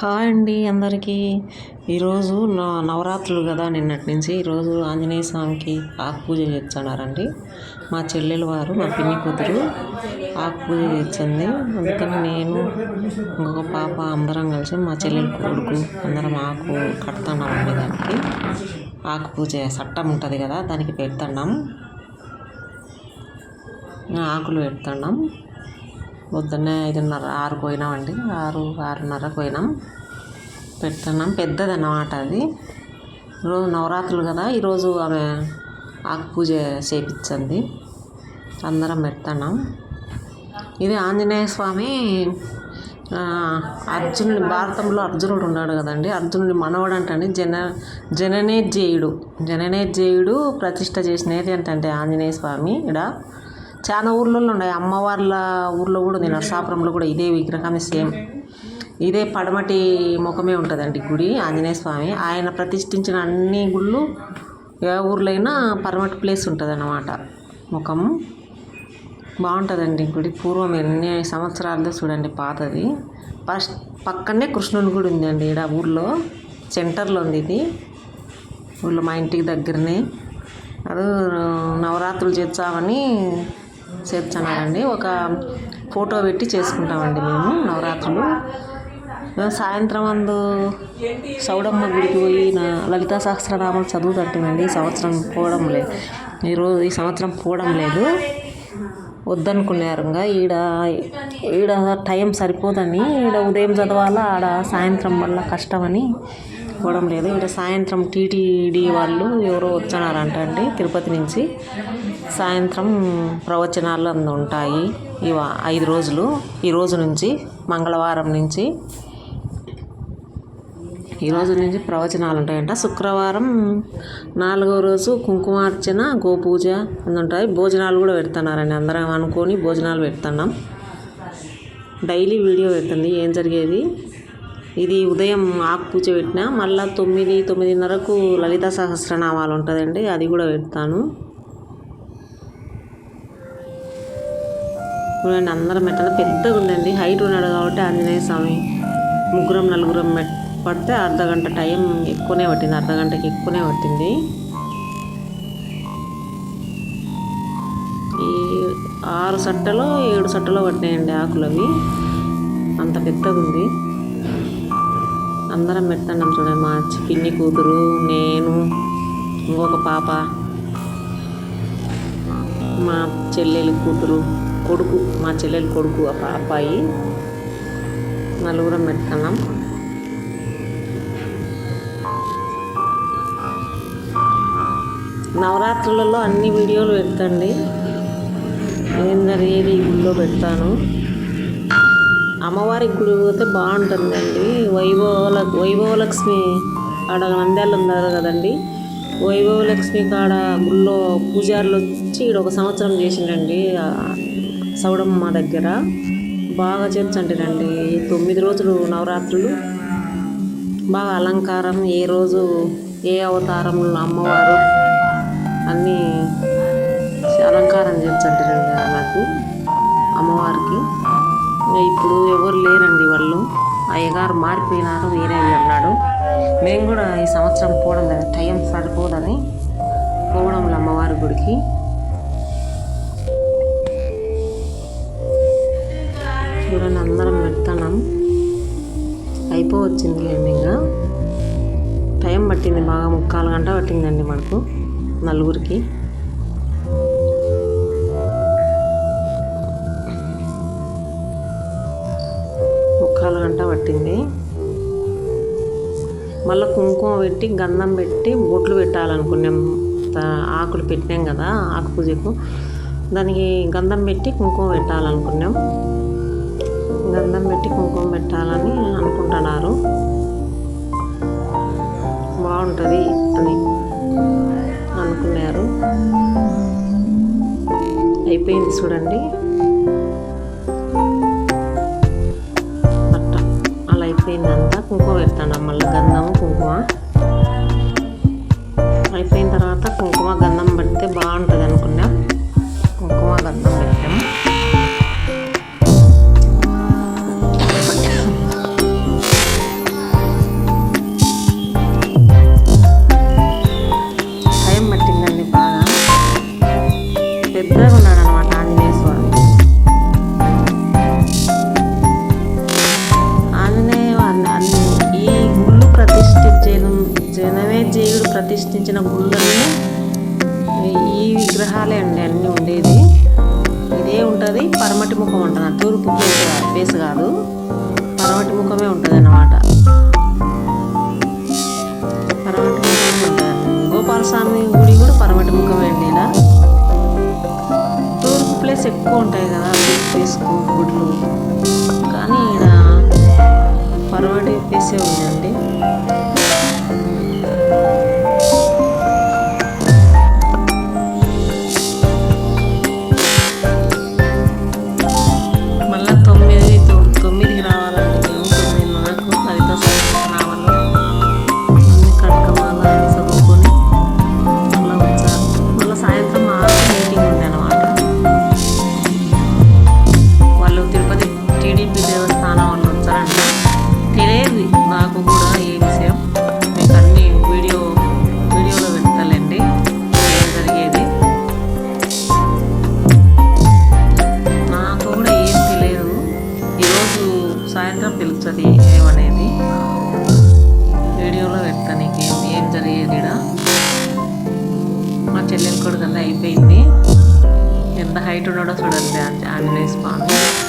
Hi అండి అందరికీ. ఈరోజు నా నవరాత్రులు కదా నిన్నటి నుంచి. ఈరోజు ఆంజనేయ స్వామికి ఆకు పూజ చేస్తున్నారండి. మా చెల్లెలు వారు మా పిన్ని కూతురు ఆకు పూజ చేస్తుంది. అందుకని నేను ఇంకొక పాప అందరం కలిసి మా చెల్లెలు కొడుకు అందరం ఆకు కడుతున్నామండి దానికి. ఆకు పూజ చట్టం ఉంటుంది కదా దానికి పెడుతున్నాం. ఆకులు పెడుతున్నాం. పొద్దున్నే ఐదున్నర ఆరు పోయినామండి. ఆరు ఆరున్నర పోయినాం. పెడుతున్నాం పెద్దది అన్నమాట అది. రోజు నవరాత్రులు కదా ఈరోజు ఆమె ఆకు పూజ చేయించింది అందరం పెడుతున్నాం. ఇది ఆంజనేయ స్వామి అర్జునుడి భారతంలో అర్జునుడు ఉన్నాడు కదండి. అర్జునుడి మనవడు అంటే జన జననేజేయుడు. జననేజేయుడు ప్రతిష్ట చేసినది ఏంటంటే ఆంజనేయ స్వామి ఇక్కడ చాలా ఊర్లలో ఉన్నాయి. అమ్మవార్ల ఊర్లో కూడా ఉంది నరసాపురంలో కూడా ఇదే విగ్రహమే సేమ్. ఇదే పడమటి ముఖమే ఉంటుందండి గుడి ఆంజనేయ స్వామి. ఆయన ప్రతిష్ఠించిన అన్ని గుళ్ళు ఏ ఊర్లో అయినా పడమటి ప్లేస్ ఉంటుంది అన్నమాట ముఖం. బాగుంటుందండి గుడి. పూర్వం ఎన్ని సంవత్సరాలతో చూడండి పాతది. ఫస్ట్ పక్కనే కృష్ణుని గుడి ఉందండి ఇక్కడ ఊర్లో. సెంటర్లో ఉంది ఇది. ఊళ్ళో మా ఇంటికి దగ్గరనే. అది నవరాత్రులు చేస్తామని ఒక ఫోటో పెట్టి చేసుకుంటామండి మేము నవరాత్రులు. సాయంత్రం అందు సౌడమ్మ గుడికి పోయి నా లలితా సహస్రనామాలు చదువుతుంటామండి ఈ సంవత్సరం పోవడం లేదు ఈరోజు ఈ సంవత్సరం పోవడం లేదు. వద్దనుకున్నారు ఇంకా ఈడ ఈడ టైం సరిపోదని ఈడ ఉదయం చదవాలా ఆడ సాయంత్రం వల్ల కష్టమని పోవడం లేదు. ఈడ సాయంత్రం టీటీడీ వాళ్ళు ఎవరో వచ్చినారంట అండి తిరుపతి నుంచి. సాయంత్రం ప్రవచనాలు అందు ఉంటాయి. ఇవ ఐదు రోజులు. ఈ రోజు నుంచి మంగళవారం నుంచి ఈ రోజు నుంచి ప్రవచనాలు ఉంటాయంట. శుక్రవారం నాలుగో రోజు కుంకుమార్చన గోపూజ అని ఉంటాయి. భోజనాలు కూడా పెడుతున్నారండి. అందరం అనుకొని భోజనాలు పెడుతున్నాం. డైలీ వీడియో పెడుతుంది. ఏం జరిగేది? ఇది ఉదయం ఆకు పూజ పెట్టిన మళ్ళీ తొమ్మిది తొమ్మిదిన్నరకు లలిత సహస్రనామాలు ఉంటుందండి. అది కూడా పెడతాను. చూడండి అందరం మెట్టలు పెద్దగా ఉందండి. హైట్ ఉన్నాడు కాబట్టి ఆంజనేయ స్వామి. ముగ్గురం నలుగురం మెట్ పడితే అర్ధ గంట టైం ఎక్కువనే పట్టింది. అర్ధ గంటకి ఎక్కువనే పట్టింది. ఈ ఆరు సట్టలో ఏడు సట్టలో పట్టినాయండి ఆకులు అవి. అంత పెద్దగా ఉంది. అందరం పెడుతున్నాం చూడండి. మా పిన్ని కూతురు నేను ఇంకొక పాప మా చెల్లెలి కూతురు. కొడుకు మా చెల్లెలు కొడుకు ఆ అబ్బాయి. నలుగురం పెడుతున్నాం నవరాత్రులలో అన్ని వీడియోలు పెడతండి. ఏం జరిగేది ఈ గుడిలో పెడతాను. అమ్మవారికి గుడి పోతే బాగుంటుందండి. వైభవ వైభవలక్ష్మి ఆడ నంద్యాలు ఉన్నారు కదండి. వైభవలక్ష్మి కాడ గుళ్ళో పూజారులు వచ్చి ఈడ ఒక సంవత్సరం చేసిండండి. సౌడమ్మ దగ్గర. బాగా చేర్చండిరండి. తొమ్మిది రోజులు నవరాత్రులు. బాగా అలంకారం ఏ రోజు ఏ అవతారంలో అమ్మవారు అన్నీ అలంకారం చేర్చంటారండి నాకు అమ్మవారికి. ఇప్పుడు ఎవరు లేరండి వాళ్ళు. అయ్యగారు మారిపోయినారు వేరే అన్నాడు మేము కూడా ఈ సంవత్సరం పోవడం లేదు. టైం సరిపోదని పోవడం అమ్మవారి గుడికి. చూడండి అందరం పెడతాం అయిపోవచ్చింది లేండి ఇంకా. టైం పట్టింది బాగా ముక్కాలు గంట పట్టిందండి మనకు నలుగురికి. ముక్కాలు గంట పట్టింది. మళ్ళీ కుంకుమ పెట్టి గంధం పెట్టి బొట్లు పెట్టాలనుకున్నాం. ఆకులు పెట్టినాం కదా ఆకు పూజకు దానికి గంధం పెట్టి కుంకుమ పెట్టాలనుకున్నాం. గంధం పెట్టి కుంకుమ పెట్టాలని అనుకుంటున్నారు. బాగుంటుంది అని అనుకున్నారు. అయిపోయింది చూడండి. అట్ట అలా అయిపోయిందంతా. కుంకుమ పెడతాను మళ్ళీ గంధం కుంకుమ. అయిపోయిన తర్వాత కుంకుమ గంధం చేశానమాట ఆంజనేయ స్వామి ఆంజనేయ అన్ని ఈ గుళ్ళు ప్రతిష్ఠించడం జనమే జీవుడు ప్రతిష్ఠించిన గుళ్ళనే ఈ విగ్రహాలే అండి అన్నీ ఉండేది. ఇదే ఉంటుంది పరమటి ముఖం ఉంటుంది తూర్పు ఫేస్ కాదు. పరమటి ముఖమే ఉంటుంది అన్నమాట పరమటి ముఖం ఉంటుంది. గోపాలస్వామి గుడి కూడా పరమటి ముఖమే అండి ఇలా? ప్లేస్ ఎక్కువ ఉంటాయి కదా తూర్పు గుడ్లు. కానీ ఈడ పరమటి ప్లేసే ఉందండి. చెల్లెలు కొడుకు అంతా అయిపోయింది